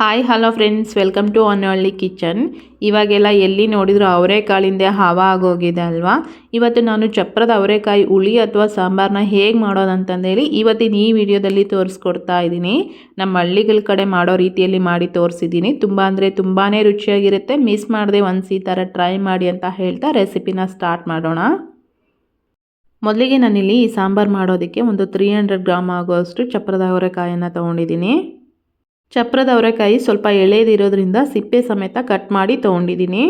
Hi, hello friends, welcome to Annahalli kitchen. ಇವಾಗೆಲ್ಲ ಎಲ್ಲಿ ನೋಡಿದರೂ ಅವರೆಕಾಳಿಂದ ಹವಾ ಆಗೋಗಿದೆ ಅಲ್ವಾ? ಇವತ್ತು ನಾನು ಚಪ್ರದ ಅವರೆಕಾಯಿ, ಹುಳಿ ಅಥವಾ ಸಾಂಬಾರನ್ನ ಹೇಗೆ ಮಾಡೋದಂತಂದೇಳಿ ಇವತ್ತಿನ ಈ ವಿಡಿಯೋದಲ್ಲಿ ತೋರಿಸ್ಕೊಡ್ತಾ ಇದ್ದೀನಿ. ನಮ್ಮ ಹಳ್ಳಿಗಳ ಕಡೆ ಮಾಡೋ ರೀತಿಯಲ್ಲಿ ಮಾಡಿ ತೋರಿಸಿದ್ದೀನಿ. ತುಂಬ ಅಂದರೆ ತುಂಬಾ ರುಚಿಯಾಗಿರುತ್ತೆ. ಮಿಸ್ ಮಾಡದೆ ಒಂದು ಈ ಥರ ಟ್ರೈ ಮಾಡಿ ಅಂತ ಹೇಳ್ತಾ ರೆಸಿಪಿನ ಸ್ಟಾರ್ಟ್ ಮಾಡೋಣ. ಮೊದಲಿಗೆ ನಾನಿಲ್ಲಿ ಈ ಸಾಂಬಾರು ಮಾಡೋದಕ್ಕೆ ಒಂದು ತ್ರೀ ಹಂಡ್ರೆಡ್ ಗ್ರಾಮ್ ಆಗೋಷ್ಟು ಚಪ್ರದ ಅವರೆಕಾಯನ್ನು ತೊಗೊಂಡಿದ್ದೀನಿ. ಚಪ್ರದ ಅವರೆಕಾಯಿ ಸ್ವಲ್ಪ ಎಳೆದಿರೋದ್ರಿಂದ ಸಿಪ್ಪೆ ಸಮೇತ ಕಟ್ ಮಾಡಿ ತೊಗೊಂಡಿದ್ದೀನಿ.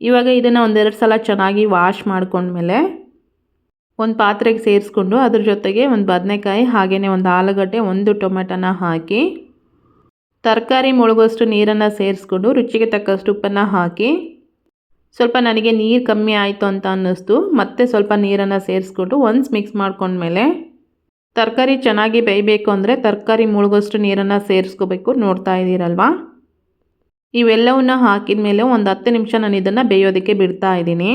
ಇವಾಗ ಇದನ್ನು ಒಂದೆರಡು ಸಲ ಚೆನ್ನಾಗಿ ವಾಶ್ ಮಾಡಿಕೊಂಡ್ಮೇಲೆ ಒಂದು ಪಾತ್ರೆಗೆ ಸೇರಿಸ್ಕೊಂಡು ಅದ್ರ ಜೊತೆಗೆ ಒಂದು ಬದನೆಕಾಯಿ ಹಾಗೆಯೇ ಒಂದು ಆಲೂಗಡ್ಡೆ, ಒಂದು ಟೊಮೆಟೊನ ಹಾಕಿ ತರಕಾರಿ ಮುಳುಗುವಷ್ಟು ನೀರನ್ನು ಸೇರಿಸ್ಕೊಂಡು ರುಚಿಗೆ ತಕ್ಕಷ್ಟು ಉಪ್ಪನ್ನು ಹಾಕಿ ಸ್ವಲ್ಪ ನನಗೆ ನೀರು ಕಮ್ಮಿ ಆಯಿತು ಅಂತ ಅನ್ನಿಸ್ತು. ಮತ್ತೆ ಸ್ವಲ್ಪ ನೀರನ್ನು ಸೇರಿಸ್ಕೊಂಡು ಒನ್ಸ್ ಮಿಕ್ಸ್ ಮಾಡ್ಕೊಂಡ್ಮೇಲೆ ತರಕಾರಿ ಚೆನ್ನಾಗಿ ಬೇಯಬೇಕು ಅಂದರೆ ತರಕಾರಿ ಮುಳುಗೋಷ್ಟು ನೀರನ್ನು ಸೇರಿಸ್ಕೋಬೇಕು. ನೋಡ್ತಾ ಇದ್ದೀರಲ್ವಾ? ಇವೆಲ್ಲವನ್ನು ಹಾಕಿದ ಮೇಲೆ ಒಂದು ಹತ್ತು ನಿಮಿಷ ನಾನು ಇದನ್ನು ಬೇಯೋದಕ್ಕೆ ಬಿಡ್ತಾ ಇದ್ದೀನಿ.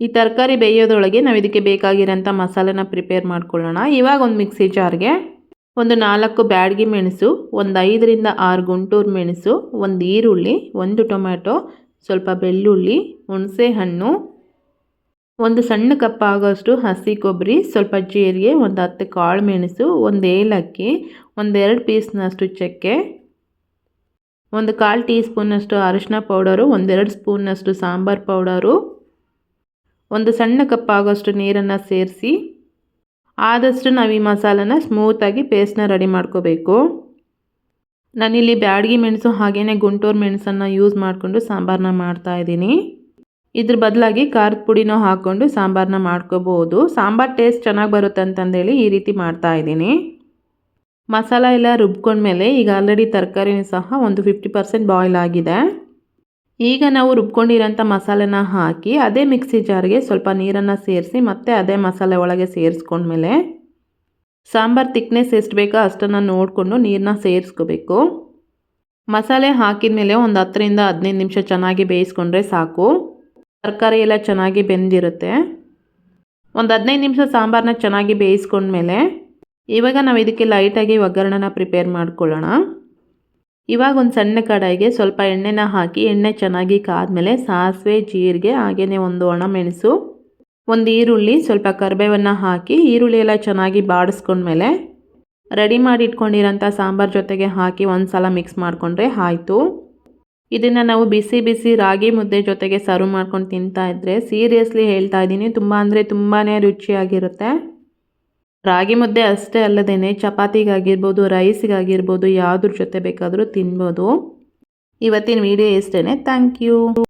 ಈ ತರಕಾರಿ ಬೇಯೋದ್ರೊಳಗೆ ನಾವು ಇದಕ್ಕೆ ಬೇಕಾಗಿರೋಂಥ ಮಸಾಲೆನ ಪ್ರಿಪೇರ್ ಮಾಡ್ಕೊಳ್ಳೋಣ. ಇವಾಗ ಒಂದು ಮಿಕ್ಸಿ ಜಾರ್ಗೆ ಒಂದು ನಾಲ್ಕು ಬ್ಯಾಡ್ಗಿ ಮೆಣಸು, ಒಂದು ಐದರಿಂದ ಆರು ಗುಂಟೂರು ಮೆಣಸು, ಒಂದು ಈರುಳ್ಳಿ, ಒಂದು ಟೊಮ್ಯಾಟೊ, ಸ್ವಲ್ಪ ಬೆಳ್ಳುಳ್ಳಿ ಹುಣಸೆ ಹಣ್ಣು ಒಂದು ಸಣ್ಣ ಕಪ್ ಆಗೋಷ್ಟು ಹಸಿ ಕೊಬ್ಬರಿ, ಸ್ವಲ್ಪ ಜೀರಿಗೆ, ಒಂದು ಹತ್ತು ಕಾಳು ಮೆಣಸು, ಒಂದು ಏಲಕ್ಕಿ ಒಂದೆರಡು ಪೀಸ್ನಷ್ಟು ಚಕ್ಕೆ, ಒಂದು ಕಾಲು ಟೀ ಸ್ಪೂನಷ್ಟು ಅರಿಶಿನ ಪೌಡರು ಒಂದೆರಡು ಸ್ಪೂನ್ನಷ್ಟು ಸಾಂಬಾರು ಪೌಡರು, ಒಂದು ಸಣ್ಣ ಕಪ್ ಆಗೋಷ್ಟು ನೀರನ್ನು ಸೇರಿಸಿ, ಆದಷ್ಟು ನಾವು ಈ ಮಸಾಲನ ಸ್ಮೂತಾಗಿ ಪೇಸ್ಟ್ನ ರೆಡಿ ಮಾಡ್ಕೋಬೇಕು. ನಾನಿಲ್ಲಿ ಬ್ಯಾಡಗಿ ಮೆಣಸು ಹಾಗೆಯೇ ಗುಂಟೂರು ಮೆಣಸನ್ನು ಯೂಸ್ ಮಾಡಿಕೊಂಡು ಸಾಂಬಾರನ್ನ ಮಾಡ್ತಾಯಿದ್ದೀನಿ ಇದ್ರ ಬದಲಾಗಿ ಖಾರದ ಪುಡಿನೂ ಹಾಕ್ಕೊಂಡು ಸಾಂಬಾರನ್ನ ಮಾಡ್ಕೋಬೋದು. ಸಾಂಬಾರು ಟೇಸ್ಟ್ ಚೆನ್ನಾಗಿ ಬರುತ್ತೆ ಅಂತಂದೇಳಿ ಈ ರೀತಿ ಮಾಡ್ತಾ ಇದ್ದೀನಿ. ಮಸಾಲ ಎಲ್ಲ ರುಬ್ಕೊಂಡ್ಮೇಲೆ ಈಗ ಆಲ್ರೆಡಿ ತರಕಾರಿನೂ ಸಹ ಒಂದು ಫಿಫ್ಟಿ ಪರ್ಸೆಂಟ್ ಬಾಯ್ಲ್ ಆಗಿದೆ. ಈಗ ನಾವು ರುಬ್ಕೊಂಡಿರೋಂಥ ಮಸಾಲೆನ ಹಾಕಿ ಅದೇ ಮಿಕ್ಸಿ ಜಾರ್ಗೆ ಸ್ವಲ್ಪ ನೀರನ್ನು ಸೇರಿಸಿ ಮತ್ತೆ ಅದೇ ಮಸಾಲೆ ಒಳಗೆ ಸೇರಿಸ್ಕೊಂಡ್ಮೇಲೆ ಸಾಂಬಾರು ತಿಕ್ನೆಸ್ ಎಷ್ಟು ಬೇಕೋ ಅಷ್ಟನ್ನು ನೋಡಿಕೊಂಡು ನೀರನ್ನ ಸೇರಿಸ್ಕೋಬೇಕು. ಮಸಾಲೆ ಹಾಕಿದ ಮೇಲೆ ಒಂದು ಹತ್ತರಿಂದ ಹದಿನೈದು ನಿಮಿಷ ಚೆನ್ನಾಗಿ ಬೇಯಿಸ್ಕೊಂಡ್ರೆ ಸಾಕು. ತರಕಾರಿ ಎಲ್ಲ ಚೆನ್ನಾಗಿ ಬೆಂದಿರುತ್ತೆ. ಒಂದು ಹದಿನೈದು ನಿಮಿಷ ಸಾಂಬಾರನ್ನ ಚೆನ್ನಾಗಿ ಬೇಯಿಸ್ಕೊಂಡ್ಮೇಲೆ ಇವಾಗ ನಾವು ಇದಕ್ಕೆ ಲೈಟಾಗಿ ಒಗ್ಗರಣೆನ ಪ್ರಿಪೇರ್ ಮಾಡ್ಕೊಳ್ಳೋಣ. ಇವಾಗ ಒಂದು ಸಣ್ಣ ಕಡಾಯಿಗೆ ಸ್ವಲ್ಪ ಎಣ್ಣೆನ ಹಾಕಿ ಎಣ್ಣೆ ಚೆನ್ನಾಗಿ ಕಾದ್ಮೇಲೆ ಸಾಸಿವೆ, ಜೀರಿಗೆ ಹಾಗೆಯೇ ಒಂದು ಒಣಮೆಣಸು ಒಂದು ಈರುಳ್ಳಿ, ಸ್ವಲ್ಪ ಕರಿಬೇವನ್ನು ಹಾಕಿ ಈರುಳ್ಳಿ ಎಲ್ಲ ಚೆನ್ನಾಗಿ ಬಾಡಿಸ್ಕೊಂಡ್ಮೇಲೆ ರೆಡಿ ಮಾಡಿ ಇಟ್ಕೊಂಡಿರೋಂಥ ಸಾಂಬಾರು ಜೊತೆಗೆ ಹಾಕಿ ಒಂದು ಸಲ ಮಿಕ್ಸ್ ಮಾಡಿಕೊಂಡ್ರೆ ಆಯಿತು. ಇದನ್ನು ನಾವು ಬಿಸಿ ಬಿಸಿ ರಾಗಿ ಮುದ್ದೆ ಜೊತೆಗೆ ಸರ್ವ್ ಮಾಡ್ಕೊಂಡು ತಿಂತಾ ಇದ್ದರೆ ಸೀರಿಯಸ್ಲಿ ಹೇಳ್ತಾ ಇದ್ದೀನಿ. ತುಂಬ ಅಂದರೆ ತುಂಬಾ ರುಚಿಯಾಗಿರುತ್ತೆ. ರಾಗಿ ಮುದ್ದೆ ಅಷ್ಟೇ ಅಲ್ಲದೇ ಚಪಾತಿಗಾಗಿರ್ಬೋದು ರೈಸ್ಗಾಗಿರ್ಬೋದು ಯಾವುದ್ರ ಜೊತೆ ಬೇಕಾದರೂ ತಿನ್ಬೋದು. ಇವತ್ತಿನ ವಿಡಿಯೋ ಇಷ್ಟೇ ಥ್ಯಾಂಕ್ ಯು